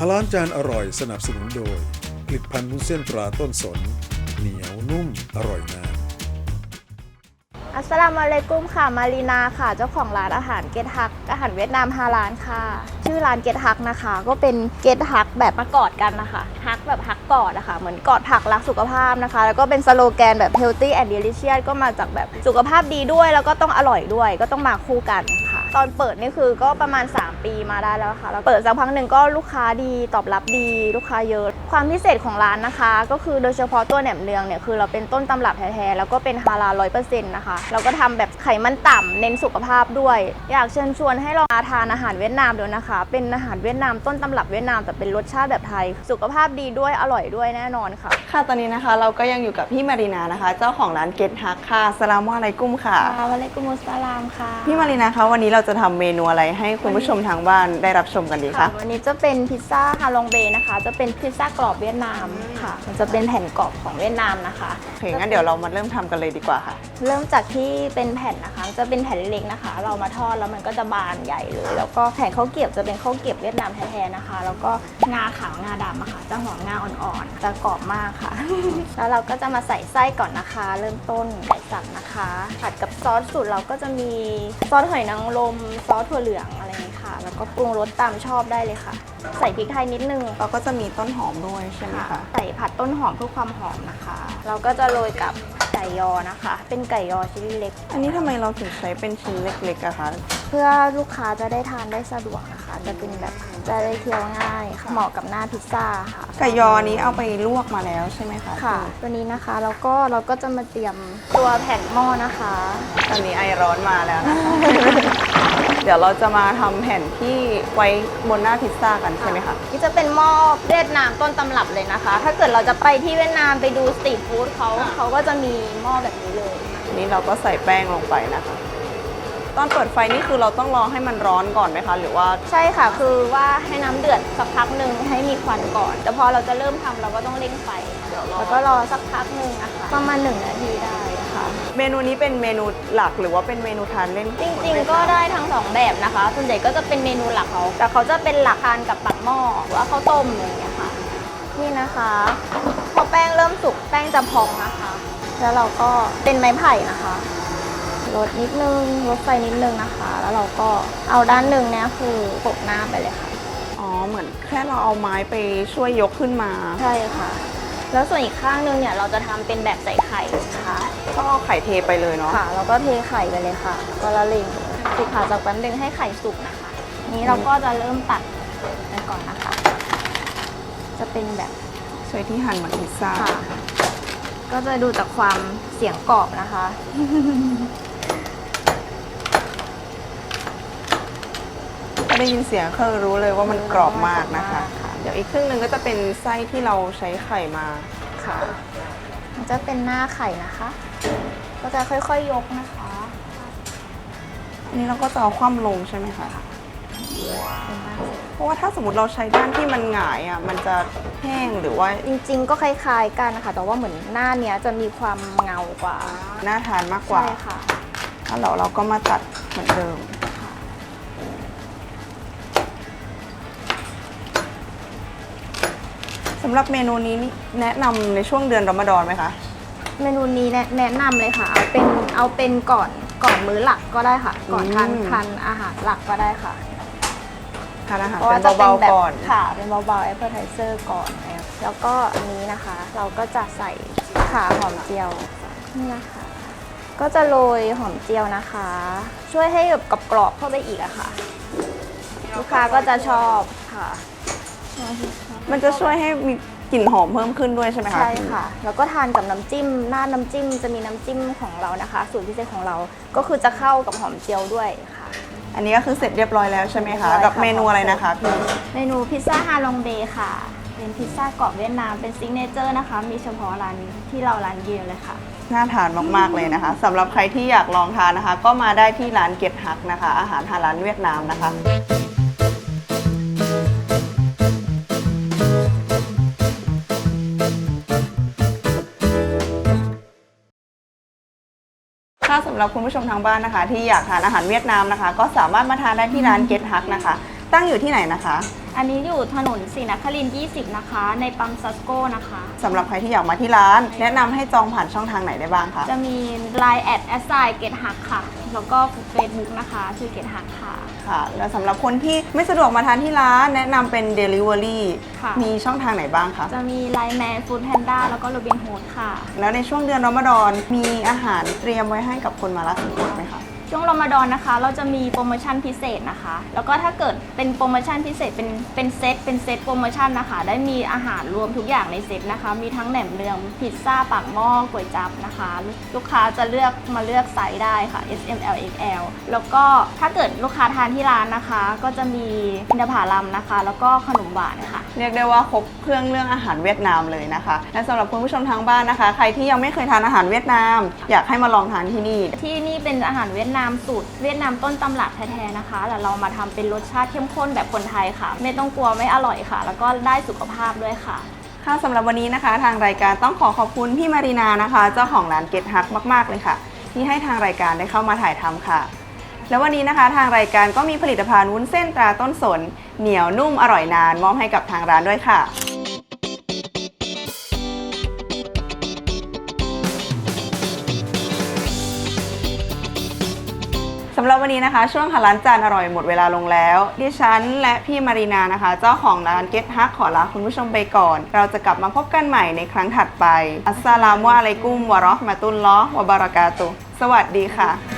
ฮาลานจานอร่อยสนับสนุนโดย ผลิตภัณฑ์วุ้นเส้นตราต้นสน เหนียวนุ่มอร่อยนานอัสสลามุอะลัยกุมค่ะมารีนาค่ะ เจ้าของร้านอาหารเกตฮัก อาหารเวียดนามฮาลานค่ะ ชื่อร้านเกตฮักนะคะ ก็เป็นเกตฮักแบบมากอดกันนะคะฮักแบบฮักกอดอะคะเหมือนกอดผักรักสุขภาพนะคะ แล้วก็เป็นสโลแกนแบบ healthy and delicious ก็มาจากแบบสุขภาพดีด้วย แล้วก็ต้องอร่อยด้วยก็ต้องมาคู่กัน ตอนเปิดนี่คือก็ประมาณ 3 ปีมาได้แล้วค่ะแล้วเปิดสักพักหนึ่งก็ลูกค้าดีตอบรับดีลูกค้าเยอะ ความพิเศษของร้านนะคะ ก็คือโดยเฉพาะตัวแหนมเนืองเนี่ยคือเราเป็นต้นตำรับแท้ๆแล้วก็เป็นฮาลาลร้อยเปอร์เซ็นต์นะคะเราก็ทำแบบไขมันต่ำเน้นสุขภาพด้วย อยากเชิญชวนให้ลองมาทานอาหารเวียดนามดูนะคะ เป็นอาหารเวียดนามต้นตำรับเวียดนามแต่เป็นรสชาติแบบไทย สุขภาพดีด้วยอร่อยด้วยแน่นอนค่ะ ค่ะตอนนี้นะคะ เราก็ยังอยู่กับพี่มารีนานะคะ เจ้าของร้านเกตฮักค่ะสลามอะลัยกุมค่ะวะเลกุมุสสลามค่ะพี่มารีนาคะวันนี้เราจะทำเมนูอะไรให้คุณผู้ชมทางบ้านได้รับชมกันดีค่ะคะ วันนี้จะเป็นพิซซ่าฮาลองเบย์นะคะ จะเป็นพิซซ่ากรอบเวียดนามค่ะ มันจะเป็นแผ่นกรอบของเวียดนามนะคะโอเคงั้นเดี๋ยวเรามาเริ่มทำกันเลยดีกว่าค่ะ เริ่มจากที่เป็นแผ่นนะคะ จะเป็นแผ่นเล็กๆนะคะ เรามาทอดแล้วมันก็จะบานใหญ่เลย แล้วก็แผ่นข้าวเกรียบจะเป็นข้าวเกรียบเวียดนามแท้ๆนะคะ แล้วก็งาขาวงาดำอะค่ะจะหอมงาอ่อนๆ จะกรอบมากค่ะ แล้วเราก็จะมาใส่ไส้ก่อนนะคะ เริ่มต้นไก่สับนะคะ ผัดกับซอสสูตรเราก็จะมีซอสหอยนางรมซอสถั่วเหลืองอะไรอย่างนี้ค่ะ แล้วก็ปรุงรสตามชอบได้เลยค่ะ ใส่พริกไทยนิดนึงเราก็จะมีต้นหอมด้วยใช่ไหมคะใส่ผัดต้นหอมเพื่อความหอมนะคะ เราก็จะโรยกับไก่ยอนะคะ เป็นไก่ยอชิ้นเล็ก อันนี้ทำไมเราถึงใช้เป็นชิ้นเล็กๆอะคะเพื่อลูกค้าจะได้ทานได้สะดวกนะคะ จะเป็นแบบจะได้เคี้ยวง่ายค่ะเหมาะกับหน้าพิซซ่าค่ะ ไก่ยอนี้เอาไปลวกมาแล้วใช่ไหมคะค่ะ ตัวนี้นะคะแล้วก็เราก็จะมาเตรียมตัวแผ่นหม้อนะคะ ตอนนี้ไอร้อนมาแล้วนะคะ เดี๋ยวเราจะมาทำแผ่นที่ไว้บนหน้าพิซซ่ากันใช่ไหมคะนี่จะเป็นหม้อเวียดนามต้นตำรับเลยนะคะ ถ้าเกิดเราจะไปที่เวียดนามไปดูสตรีทฟู้ดเขาเขาก็จะมีหม้อแบบนี้เลยอันนี้เราก็ใส่แป้งลงไปนะคะ ตอนเปิดไฟนี่คือเราต้องรอให้มันร้อนก่อนไหมคะ หรือว่า ใช่ค่ะ คือว่าให้น้ำเดือดสักพักหนึ่งให้มีควันก่อน แต่พอเราจะเริ่มทำเราก็ต้องเร่งไฟแล้วก็รอสักพักหนึ่งนะคะประมาณหนึ่งนาทีได้ค่ะ เมนูนี้เป็นเมนูหลักหรือว่าเป็นเมนูทานเล่นจริงๆ ก็ได้ทั้งสองแบบนะคะ ส่วนใหญ่ก็จะเป็นเมนูหลักเขา แต่เขาจะเป็นหลักทานกับปักหม้อหรือว่าข้าวต้มอะไรอย่างเงี้ยค่ะ นี่นะคะ พอแป้งเริ่มสุกแป้งจะพองนะคะ แล้วเราก็เป็นไม้ไผ่นะคะ ลดนิดนึงลดไฟนิดนึงนะคะ แล้วเราก็เอาด้านหนึ่งเนี่ยคือโปะหน้าไปเลยค่ะ อ๋อ เหมือนแค่เราเอาไม้ไปช่วยยกขึ้นมา ใช่ค่ะ แล้วส่วนอีกข้างนึงเนี่ยเราจะทำเป็นแบบใส่ไข่นะคะก็เอาไข่เทไปเลยเนาะค่ะแล้วก็เทไข่ไปเลยค่ะก็ละเลงสุกค่ะจากแป๊บนึงให้ไข่สุกนะคะนี้เราก็จะเริ่มตัดไปก่อนนะคะ จะเป็นแบบใช้ที่หั่นเหมือนพิซซ่าค่ะก็จะดูจากความเสียงกรอบนะคะ ได้ยินเสียงก็รู้เลยว่ามันกรอบมากนะคะกรอบมากค่ะเดี๋ยวอีกครึ่งหนึ่งก็จะเป็นไส้ที่เราใช้ไข่มาค่ะ มันจะเป็นหน้าไข่นะคะ ก็จะค่อยๆยกนะคะอันนี้เราก็จะเอาคว่ำลงใช่ไหมคะเป็นหน้าเพราะว่าถ้าสมมติเราใช้ด้านที่มันหงายอะมันจะแห้งหรือว่าจริงๆ ก็คล้ายๆกันนะคะ แต่ว่าเหมือนหน้าเนี้ยจะมีความเงากว่าน่าทานมากกว่าใช่ค่ะแล้วเราเราก็มาตัดเหมือนเดิม สำหรับเมนูนี้นี่แนะนำในช่วงเดือนรอมฎอนไหมคะ เมนูนี้แนะแนะนำเลยค่ะ เอาเป็นเอาเป็นก่อนก่อนมื้อหลักก็ได้ค่ะ ก่อนทานอืม ทานอาหารหลักก็ได้ค่ะทานอาหารเพราะเป็ว่านจะเป็นเบาแบบๆก่อน ค่ะเป็นเบาๆ appetizer ก่อนนะครับแล้วก็อันนี้นะคะ เราก็จะใส่ขาหอมเจียวนี่นะคะ ก็จะโรยหอมเจียวนะคะ ช่วยให้แบบกรอบๆเข้าไปอีกอะค่ะ ลูกค้าก็จะชอบค่ะ มันจะช่วยให้มีกลิ่นหอมเพิ่มขึ้นด้วยใช่ไหมคะใช่ค่ะ แล้วก็ทานกับน้ำจิ้มหน้าน้ำจิ้มจะมีน้ำจิ้มของเรานะคะ สูตรพิเศษของเราก็คือจะเข้ากับหอมเจียวด้วยค่ะ อันนี้ก็คือเสร็จเรียบร้อยแล้วใช่ไหมคะ เรียบร้อยกับค่ะ เมนูอะไรนะคะพี่เมนูพิซซ่าฮาลองเบย์ค่ะ เป็นพิซซ่ากรอบเวียดนามเป็นซิกเนเจอร์นะคะ มีเฉพาะร้านที่เราร้านเดียวเลยค่ะ น่าทานมากๆเลยนะคะสำหรับใครที่อยากลองทานนะคะ ก็มาได้ที่ร้านเก็ตฮักนะคะ อาหารฮาลาลเวียดนามนะคะ ถ้าสำหรับคุณผู้ชมทางบ้านนะคะ ที่อยากทานอาหารเวียดนามนะคะ ก็สามารถมาทานได้ที่ร้านเก็ตฮักนะคะ ตั้งอยู่ที่ไหนนะคะ อันนี้อยู่ถนนศรีนครินทร์20 นะคะ ในปั๊มซัสโก้นะคะ สำหรับใครที่อยากมาที่ร้าน แนะนำให้จองผ่านช่องทางไหนได้บ้างคะ จะมี Line แอดแอสไซเกตหักค่ะ แล้วก็เฟซบุ๊กนะคะ ชื่อเกตหักค่ะ ค่ะ แล้วสำหรับคนที่ไม่สะดวกมาทานที่ร้าน แนะนำเป็น Delivery ค่ะ มีช่องทางไหนบ้างคะ จะมีไลน์แมนฟู้ดแพนด้าแล้วก็โรบิน o ูดค่ะ แล้วในช่วงเดือนรอมฎอนมีอาหารเตรียมไว้ให้กับคนมาละสิบคนไหมคะ ช่วงรอมฎอนนะคะ เราจะมีโปรโมชั่นพิเศษนะคะ แล้วก็ถ้าเกิดเป็นโปรโมชั่นพิเศษเป็นเป็นเซตเป็นเซตโปรโมชั่นนะคะ ได้มีอาหารรวมทุกอย่างในเซตนะคะ มีทั้งแหนมเนืองพิซซ่าปากหม้อก๋วยจั๊บนะคะ ลูกค้าจะเลือกมาเลือกไซส์ได้ค่ะ S M L X L แล้วก็ถ้าเกิดลูกค้าทานที่ร้านนะคะ ก็จะมีอินทผลัมนะคะ แล้วก็ขนมหวานค่ะ เรียกได้ว่าครบเครื่องเรื่องอาหารเวียดนามเลยนะคะ และสำหรับคุณผู้ชมทางบ้านนะคะ ใครที่ยังไม่เคยทานอาหารเวียดนาม อยากให้มาลองทานที่นี่ ที่นี่เป็นอาหารเวียดนามสูตรเวียดนามต้นตำรับแท้ๆนะคะแต่เรามาทำเป็นรสชาติเข้มข้นแบบคนไทยค่ะ ไม่ต้องกลัวไม่อร่อยค่ะ แล้วก็ได้สุขภาพด้วยค่ะค่ะสำหรับวันนี้นะคะ ทางรายการต้องขอขอบคุณพี่มารีนานะคะ เจ้าของร้านเกตฮักมาก ๆ เลยค่ะ ที่ให้ทางรายการได้เข้ามาถ่ายทำค่ะ แล้ววันนี้นะคะทางรายการก็มีผลิตภัณฑ์วุ้นเส้นตราต้นสน เหนียวนุ่มอร่อยนาน มอบให้กับทางร้านด้วยค่ะ สำหรับวันนี้นะคะ ช่วงหาร้านจานอร่อยหมดเวลาลงแล้ว ดิฉันและพี่มารีนานะคะ เจ้าของร้านเกตฮักขอลาคุณผู้ชมไปก่อน เราจะกลับมาพบกันใหม่ในครั้งถัดไป อัสสลามุอะลัยกุมวะเราะห์มะตุลลอฮ์วะบารากาตุสวัสดีค่ะ